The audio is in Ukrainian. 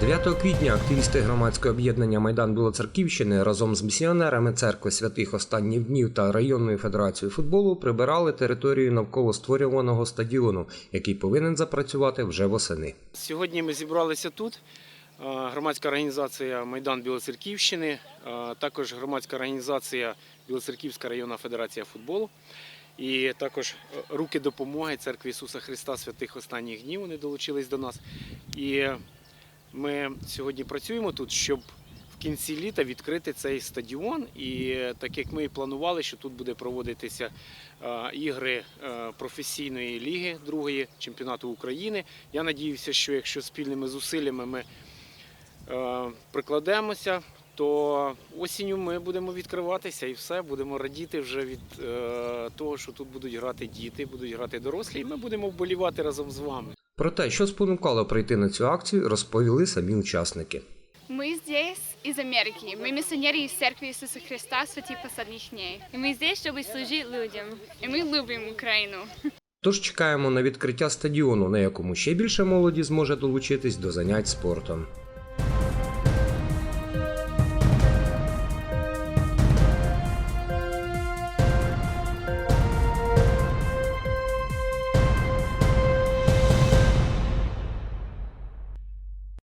9 квітня активісти громадського об'єднання Майдан Білоцерківщини разом з місіонерами церкви святих останніх днів та районною федерацією футболу прибирали територію навколо створюваного стадіону, який повинен запрацювати вже восени. Сьогодні ми зібралися тут. Громадська організація Майдан Білоцерківщини, також громадська організація Білоцерківська районна федерація футболу. І також е, руки допомоги Церкви Ісуса Христа святих останніх днів вони долучились до нас. І ми сьогодні працюємо тут, щоб в кінці літа відкрити цей стадіон. І так як ми і планували, що тут буде проводитися е, ігри е, професійної ліги другої чемпіонату України. Я надіюся, що якщо спільними зусиллями ми е, прикладемося, то осінню ми будемо відкриватися і все, будемо радіти вже від е, того, що тут будуть грати діти, будуть грати дорослі, і ми будемо вболівати разом з вами. Про те, що спонукало прийти на цю акцію, розповіли самі учасники. Мы здесь из Америки. Мы миссионеры из Церкви Иисуса Христа Святых Последних дней. И мы здесь, чтобы служить людям. И мы любим Украину. Тож чекаємо на відкриття стадіону, на якому ще більше молоді зможе долучитись до занять спортом.